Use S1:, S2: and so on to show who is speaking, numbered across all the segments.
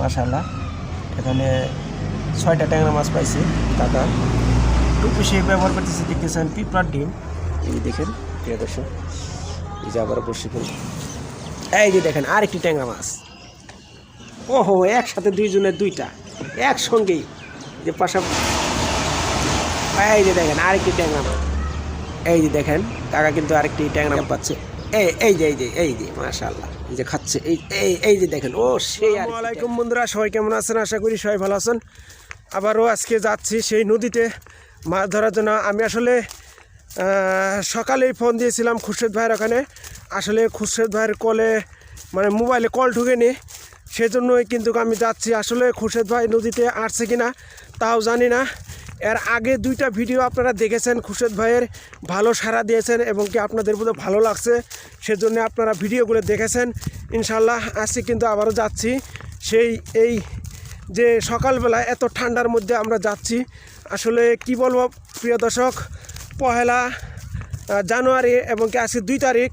S1: মাশাল্লাহ এখানে ছয়টা ট্যাংরা মাছ পাইছে কাকা টুপি সে ব্যবহার করতেছে দেখতেছেন পিঁপড়ার ডিম। এই দেখেন, প্রিয় দর্শক, এই যে আবার বসে ফেল এই যে দেখেন, আরেকটি ট্যাংরা মাছ। ওহো, একসাথে দুইজনের দুইটা, একসঙ্গেই। যে পাশা এই যে দেখেন, আরেকটি ট্যাংরা মাছ। এই যে দেখেন, কাকা কিন্তু আরেকটি ট্যাংরা পাচ্ছে। এই এই যে এই যে এই যে, মাশাআল্লাহ। এই যে খাচ্ছে। এই এই এই যে দেখেন ও সেই আলাইকুম বন্ধুরা সবাই কেমন আছেন? আশা করি সবাই ভালো আছেন। আবারও আজকে যাচ্ছি সেই নদীতে মাছ ধরার জন্য। আমি আসলে সকালেই ফোন দিয়েছিলাম খুরশেদ ভাইয়ের ওখানে। আসলে খুরশেদ ভাইয়ের কলে মানে মোবাইলে কল ঢুকেনি। সেজন্যই কিন্তু আমি যাচ্ছি। আসলে খুরশেদ ভাই নদীতে আসছে কিনা তাও জানি না। এর আগে দুইটা ভিডিও আপনারা দেখেছেন, খুরশেদ ভাইয়ের ভালো সাড়া দিয়েছেন এবং কি আপনাদের বোধহয় ভালো লাগছে, সেজন্য আপনারা ভিডিওগুলো দেখেছেন। ইনশাল্লাহ আজকে কিন্তু আবারও যাচ্ছি। সেই, এই যে সকালবেলা এত ঠান্ডার মধ্যে আমরা যাচ্ছি, আসলে কি বলব, প্রিয় দর্শক, পহেলা জানুয়ারি এবং কি আজকে দুই তারিখ,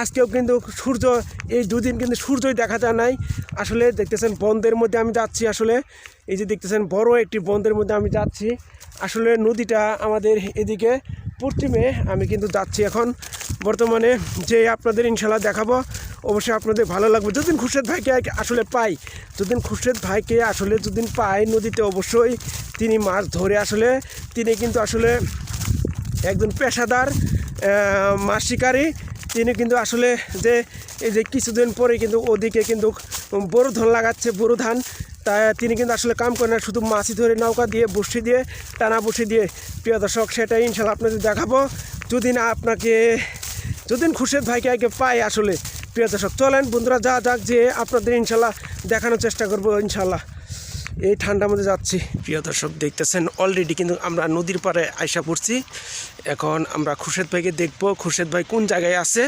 S1: আজকেও কিন্তু সূর্য, এই দুদিন কিন্তু সূর্যই দেখা যায় নাই। আসলে দেখতেছেন বন্ধের মধ্যে আমি যাচ্ছি আসলে, এই যে দেখতেছেন বড় একটি বন্ধের মধ্যে আমি যাচ্ছি। আসলে নদীটা আমাদের এদিকে পশ্চিমে, আমি কিন্তু যাচ্ছি এখন। বর্তমানে যে আপনাদের ইনশাল্লাহ দেখাবো, অবশ্যই আপনাদের ভালো লাগবে। যদিন খুরশেদ ভাইকে আসলে পাই যদিন খুরশেদ ভাইকে আসলে যদিন পাই নদীতে অবশ্যই তিনি মাছ ধরে আসলে, তিনি কিন্তু আসলে একজন পেশাদার মাছ শিকারী। তিনি কিন্তু আসলে যে, এই যে কিছুদিন পরে কিন্তু ওদিকে কিন্তু বড় ধান লাগাচ্ছে, বড় ধান। তা তিনি কিন্তু আসলে কাম করেন না, শুধু মাছি ধরে নৌকা দিয়ে, বসি দিয়ে, টানা বসি দিয়ে। প্রিয় দর্শক সেটা ইনশাল্লাহ আপনাদের দেখাবো, যদি না আপনাকে যদিন খুরশেদ ভাইকে আগে পাই আসলে। প্রিয় দর্শক, চলেন বন্ধুরা, যা যাক যে আপনাদের ইনশাল্লাহ দেখানোর চেষ্টা করব ইনশাল্লাহ এই ঠান্ডার মধ্যে যাচ্ছি। প্রিয় দর্শক, দেখতেছেন অলরেডি কিন্তু আমরা নদীর পাড়ে আইসা পড়ছি। এখন আমরা খুরশেদ ভাইকে দেখব। খুরশেদ ভাই কোন জায়গায় আছে?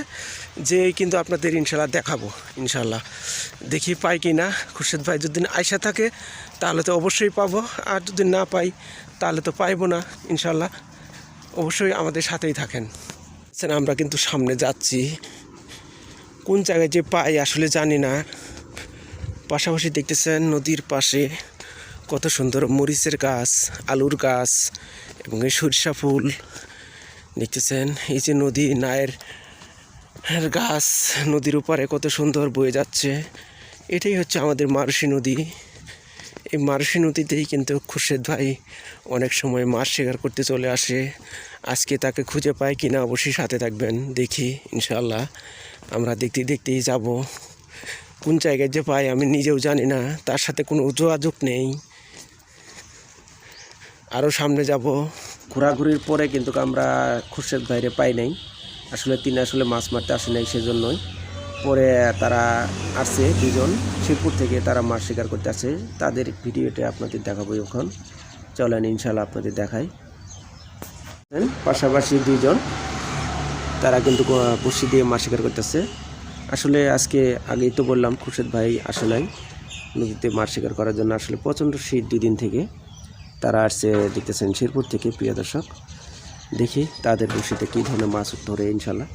S1: যে কিন্তু আপনাদের ইনশাল্লাহ দেখাবো ইনশাল্লাহ দেখি পাই কি না? খুরশেদ ভাই যদি আইসা থাকে, তাহলে তো অবশ্যই পাবো। আর যদি না পাই, তাহলে তো পাইবো না ইনশাল্লাহ অবশ্যই আমাদের সাথেই থাকেন। আমরা কিন্তু সামনে যাচ্ছি। কোন জায়গায় যে পাই আসলে জানি না। পাশাপাশি দেখতেছেন নদীর পাশে। কত সুন্দর মরিচের গাছ, আলুর গাছ এবং এই সরিষা ফুল। দেখতেছেন, এই যে নদী নায়ের গাছ, নদীর উপরে কত সুন্দর বয়ে যাচ্ছে। এটাই হচ্ছে আমাদের মারুষি নদী। এই মারুষি নদীতেই কিন্তু খুরশেদ ভাই অনেক সময় মাছ শিকার করতে চলে আসে। আজকে তাকে খুঁজে পাই কিনা অবশ্যই সাথে থাকবেন, দেখি ইনশাল্লাহ আমরা দেখতে দেখতেই যাব। কোন জায়গায় যে পাই আমি নিজেও জানি না, তার সাথে কোনো যোগাযোগ নেই। আরও সামনে যাব। ঘোরাঘুরির পরে কিন্তু আমরা খুরশেদ ভাইরে পাই নাই। আসলে তিনি আসলে মাছ মারতে আসে নাই সেজন্যই। পরে তারা আসছে দুজন। শিবপুর থেকে তারা মাছ শিকার করতে আসে। তাদের ভিডিওটা আপনাদের দেখাবো এখন। চলেন ইনশাল্লাহ আপনাদের দেখাই। পাশাপাশি দুইজন। তারা কিন্তু বসি দিয়ে মাছ শিকার করতেছে আসলে আজকে আগেই তো বললাম, খুরশেদ ভাই আসে নাই। নদীতে মাছ শিকার করার জন্য আসলে প্রচণ্ড শীত দুদিন থেকে। তারা আসছে দেখতেছেন শেরপুর থেকে, প্রিয় দর্শক। দেখি তাদের বসিতে কী ধরনের মাছ ধরে ইনশাল্লাহ।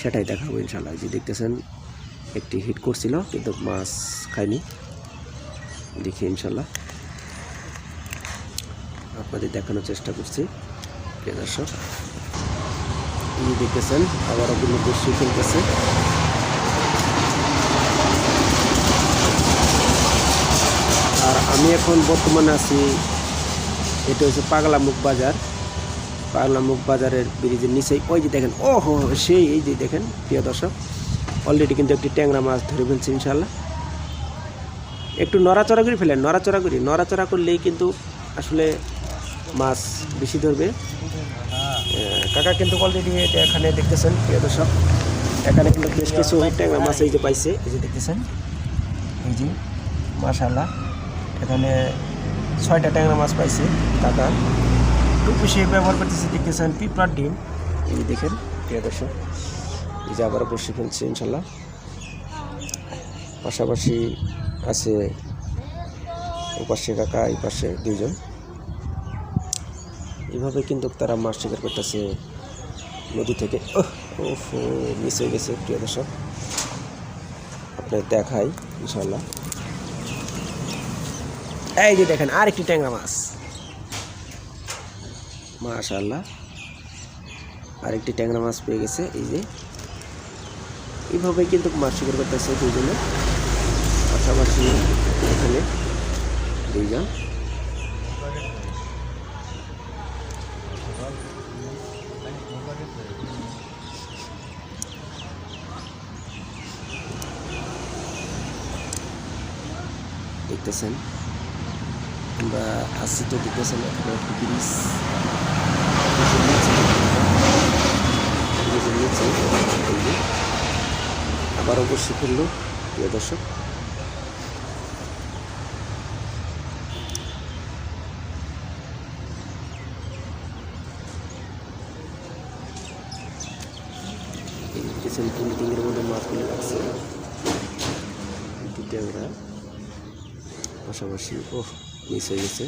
S1: সেটাই দেখাবো, ইনশাল্লাহ। যে দেখতেছেন, একটি হিট করছিল, কিন্তু মাছ খায়নি। দেখি, ইনশাল্লাহ। আপনাদের দেখানোর চেষ্টা করছি, প্রিয় দর্শক। এই দেখতেছেন আবারও কিন্তু বসি ফেলতেছে আর আমি এখন বর্তমানে আছি এটা হচ্ছে পাগলামুখ বাজার। পাগলামুখ বাজারের ব্রিজের নিচেই। ওই যে দেখেন ও হো সেই, এই যে দেখেন, প্রিয় দর্শক অলরেডি কিন্তু একটি ট্যাংরা মাছ ধরে ফেলছে ইনশাল্লাহ একটু নড়াচড়া করে ফেলেন, নড়াচড়া করি। নড়াচড়া করলেই কিন্তু আসলে মাছ বেশি ধরবে। কাকা কিন্তু অলরেডি এটা এখানে দেখতেছেন, প্রিয় দর্শক। এখানে কিন্তু বেশ কিছু ট্যাংরা মাছ এই যে পাইছে, এই যে দেখতেছেন। এই যে মাশাল্লাহ এখানে ছয়টা ট্যাংরা মাছ পাইছে কাকা টুপি সে ব্যবহার করতেছে দেখতেছেন পিঁপড়ার ডিম। এই দেখেন, প্রিয় দর্শক, এই যে আবার বসে ফেলছে, ইনশাল্লাহ। পাশাপাশি আছে ওপাশে কাকা, এই পাশে দুইজন। এইভাবে কিন্তু তারা মাছ শিকার করতেছে নদী থেকে। ওহ মিস হয়ে গেছে, প্রিয় দর্শক। আপনার দেখাই, ইনশাল্লাহ। এই যে দেখেন, আরেকটি ট্যাংরা মাছ। মাশাল্লাহ আরেকটি ট্যাংরা মাছ পেয়ে গেছে, এই যে। এইভাবে কিন্তু মাছ শিকার করতেছে দুজনে পাশাপাশি এখানে দুইজন। দেখতেছেন? আমরা আসছি তো দেখতেছেন একটি ব্রিজ ব্রিজের নিচে আবার অবশ্যই করল প্রিয় দর্শক। দেখতেছেন পুলিটিংয়ের মধ্যে মাছগুলো পাশাপাশি ও মিস হয়ে গেছে।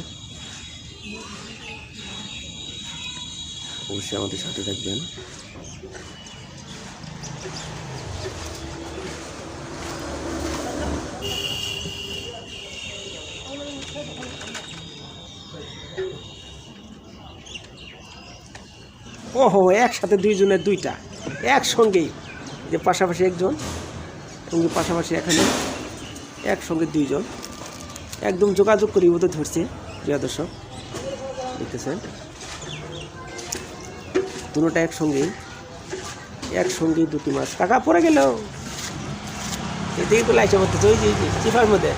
S1: অবশ্যই আমাদের সাথে থাকবেন। ওহো, একসাথে দুইজনের দুইটা। একসঙ্গেই। যে পাশাপাশি একজন এবং পাশাপাশি এখানে একসঙ্গে দুইজন। একদম যোগাযোগ করি মতো ধরছে, প্রিয় দর্শক। দেখতেছেন? দুটোটা একসঙ্গে একসঙ্গে দুটি মাছ। কাকা, পড়ে গেল। এদিকে তো করতেছে ওই যে চিপার মধ্যে।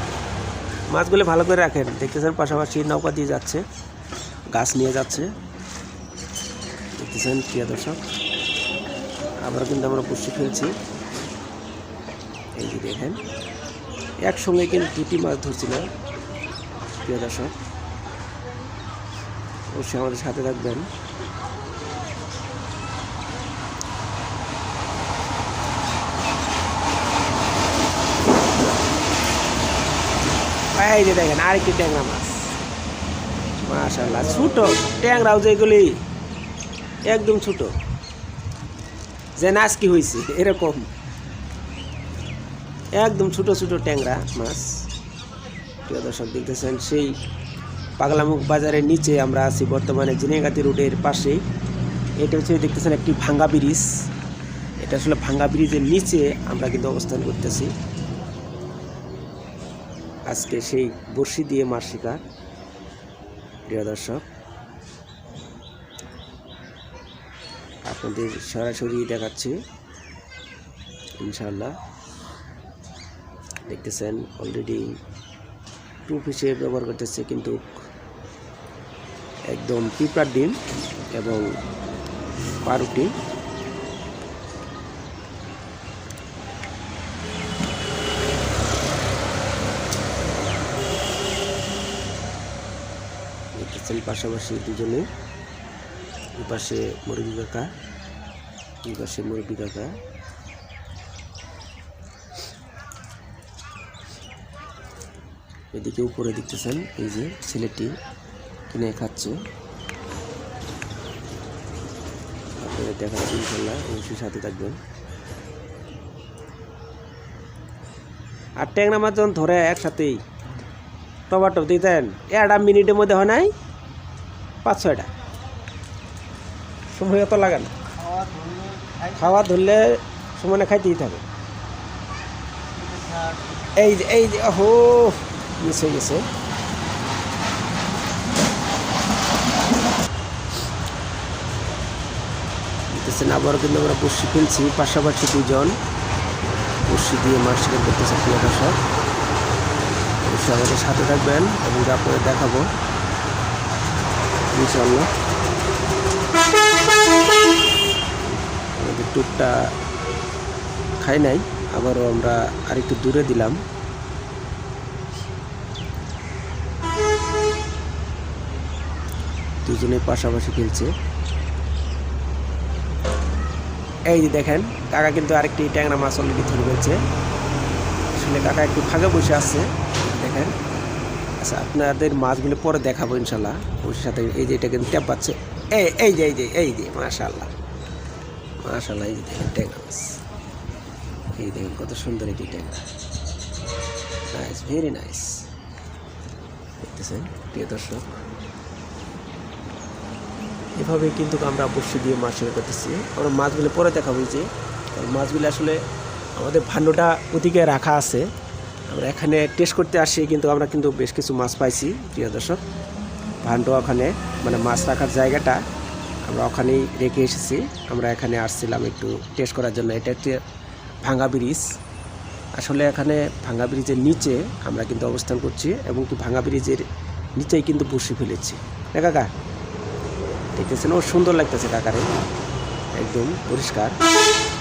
S1: মাছগুলো ভালো করে রাখেন। দেখতেছেন, পাশাপাশি নৌকা দিয়ে যাচ্ছে, গাছ নিয়ে যাচ্ছে। দেখতেছেন, প্রিয় দর্শক আবার কিন্তু আমরা বসে ফেলছি এই যে দেখেন, একসঙ্গে কিন্তু দুটি মাছ ধরছিল। প্রিয় দর্শক, অবশ্যই আমাদের সাথে থাকবেন। এই যে দেখেন, আরেকটি ট্যাংরা মাছ। মাশাল্লাহ ছোটো ট্যাংরাও যেগুলি একদম ছোট। যে নাচ কি হয়েছে এরকম। একদম ছোট ছোট ট্যাংরা মাছ। প্রিয় দর্শক দেখতেছেন, সেই পাগলামুখ বাজারের নিচে আমরা আছি বর্তমানে জিনেগাতি রোডের পাশে। এটা হচ্ছে দেখতেছেন একটি ভাঙ্গা ব্রিজ। এটা আসলে ভাঙ্গা ব্রিজের নিচে আমরা কিন্তু অবস্থান করতেছি। আজকে সেই বড়শি দিয়ে মাছ শিকার, প্রিয় দর্শক। আপনাদের সরাসরি দেখাচ্ছি ইনশাল্লাহ দেখতেছেন অলরেডি টুপ হিসেবে ব্যবহার করতেছে, কিন্তু একদম পিঁপড়ার ডিম এবং পাউরুটি। পাশাপাশি দুজনে এই পাশে মুরগি কাকা এই পাশে মুরগি কাকা। এদিকে উপরে দেখতেছেন, এই যে ছেলেটি কিনে খাচ্ছে। আপনাদের দেখাচ্ছি ইনশাল্লাহ অবশ্যই সাথে থাকবেন। আর ট্যাংরা মাছ যখন ধরে একসাথেই, টমাটো দিতেন একটা মিনিটের মধ্যে হয় নাই? পাঁচ, ছয়টা। সময় অত লাগে না। খাওয়া ধরলে সমানে খাইতেই থাকে। এই যে এই যে হো মিস হয়ে গেছে। দেখতেছেন আবারও কিন্তু আমরা বসি ফেলছি, পাশাপাশি দুজন। বসি দিয়ে মাছ করতেছে প্রিয় দর্শক। অবশ্যই আমাদের সাথে থাকবেন এবং আপনাদের দেখাবো। ইনশাল্লাহ আমাদের টুকটা খাই নাই, আবারও আমরা আরেকটু দূরে দিলাম। দুজনে পাশাপাশি খেলছে। এই যে দেখেন, কাকা কিন্তু আরেকটি ট্যাংরা মাছ অলরেডি ধরে ফেলছে। আসলে কাকা একটু ফাঁকে বসে আছে, দেখেন। আচ্ছা আপনাদের মাছগুলো পরে দেখাবো ইনশাল্লাহ ওর সাথে এই যে এটা কিন্তু ট্যাপ পাচ্ছে। এই এই যে এই যে এই যে মাশাল্লাহ মাশাল্লাহ এই যে দেখেন ট্যাংরা মাছ। এই দেখেন কত সুন্দর এটি ট্যাংরা। নাইস ভেরি নাইস দেখতেছেন, প্রিয় দর্শক এভাবে কিন্তু আমরা বসে দিয়ে মাছ শিকার করতেছি। আমরা মাছগুলো পরে এই যে। মাছগুলো আসলে আমাদের ভান্ডটা ওদিকে রাখা আছে। আমরা এখানে টেস্ট করতে আসি, কিন্তু আমরা কিন্তু বেশ কিছু মাছ পাইছি, প্রিয় দর্শক। ভান্ড ওখানে মানে মাছ রাখার জায়গাটা আমরা ওখানেই রেখে এসেছি। আমরা এখানে আসছিলাম একটু টেস্ট করার জন্য। এটা একটি ভাঙ্গা ব্রিজ। আসলে এখানে ভাঙ্গা ব্রিজের নিচে আমরা কিন্তু অবস্থান করছি এবং কি ভাঙ্গা ব্রিজের নিচেই কিন্তু বসে ফেলেছি। কাকা দেখতেছেন, ও সুন্দর লাগতেছে কাকারে। একদম পরিষ্কার।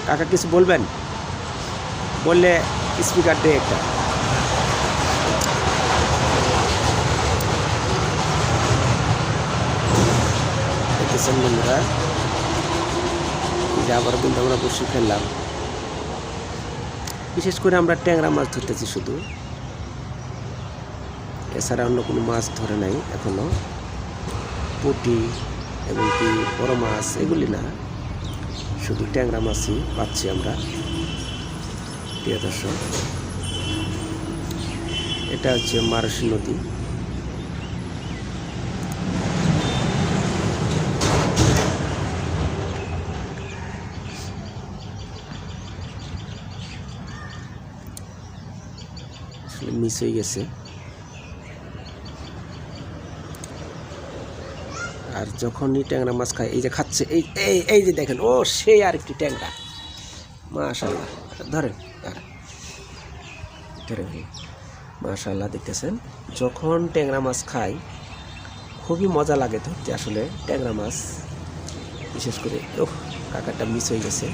S1: কাকা কিছু বলবেন? বললে স্পিকার দে একটা। দেখতেছেন বন্ধুরা যে আবার কিন্তু আমরা বসে ফেললাম। বিশেষ করে আমরা ট্যাংরা মাছ ধরতেছি শুধু। এছাড়া অন্য কোনো মাছ ধরে নাই এখনও। পুঁটি এবং কি বড় মাছ এগুলি না। শুধু ট্যাংরা মাছই পাচ্ছি আমরা। প্রিয় দর্শক, এটা হচ্ছে মারসি নদী। মিস হয়ে গেছে। আর যখনই ট্যাংরা মাছ খায়, এই যে খাচ্ছে, এই এই এই যে দেখেন, ও সেই আর একটি ট্যাংরা। মাশাল্লাহ ধরেন আর ধরেন মাশাল্লাহ দেখতেছেন, যখন ট্যাংরা মাছ খায় খুবই মজা লাগে ধরতে আসলে ট্যাংরা মাছ। বিশেষ করে ও কাকারটা মিস হয়ে গেছে।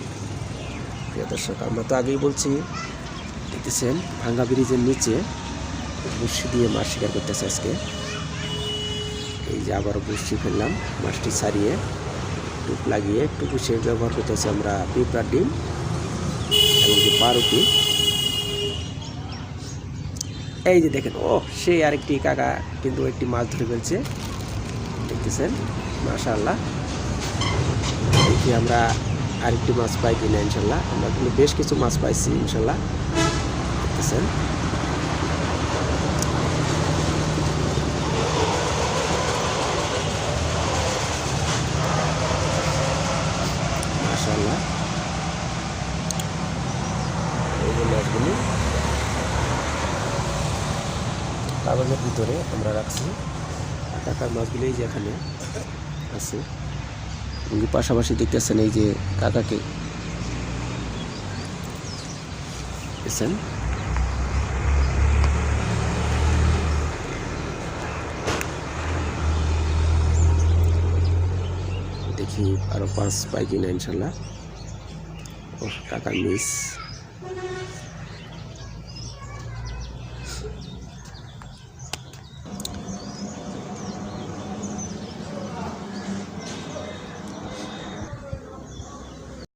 S1: প্রিয় দর্শক, আমরা তো আগেই বলছি, দেখতেছেন, ভাঙ্গা ব্রিজের নিচে বড়শি দিয়ে মাছ শিকার করতেছে আজকে। এই যে আবারও বড়শি ফেললাম, মাছটি ছাড়িয়ে টুপ লাগিয়ে টুপু সে ব্যবহার করতেছি আমরা পিঁপড়ার ডিম এবং যে পাউরুটি। এই যে দেখেন, ও, সেই আরেকটি কাকা কিন্তু একটি মাছ ধরে ফেলছে। দেখতেছেন? মাশাআল্লাহ। দেখি আমরা আরেকটি মাছ পাই কিনা ইনশাল্লাহ আমরা কিন্তু বেশ কিছু মাছ পাইছি ইনশাল্লাহ দেখতেছেন মাশাআল্লাহ এই যে মাছগুলি কাগজের ভিতরে আমরা রাখছি। কাকার মাছগুলি এই যে এখানে আছে। এবং পাশাপাশি দেখতেছেন এই যে কাকাকে। দেখি আরও পাঁচ পাই কিনা ইনশাল্লাহ। টাকা মিস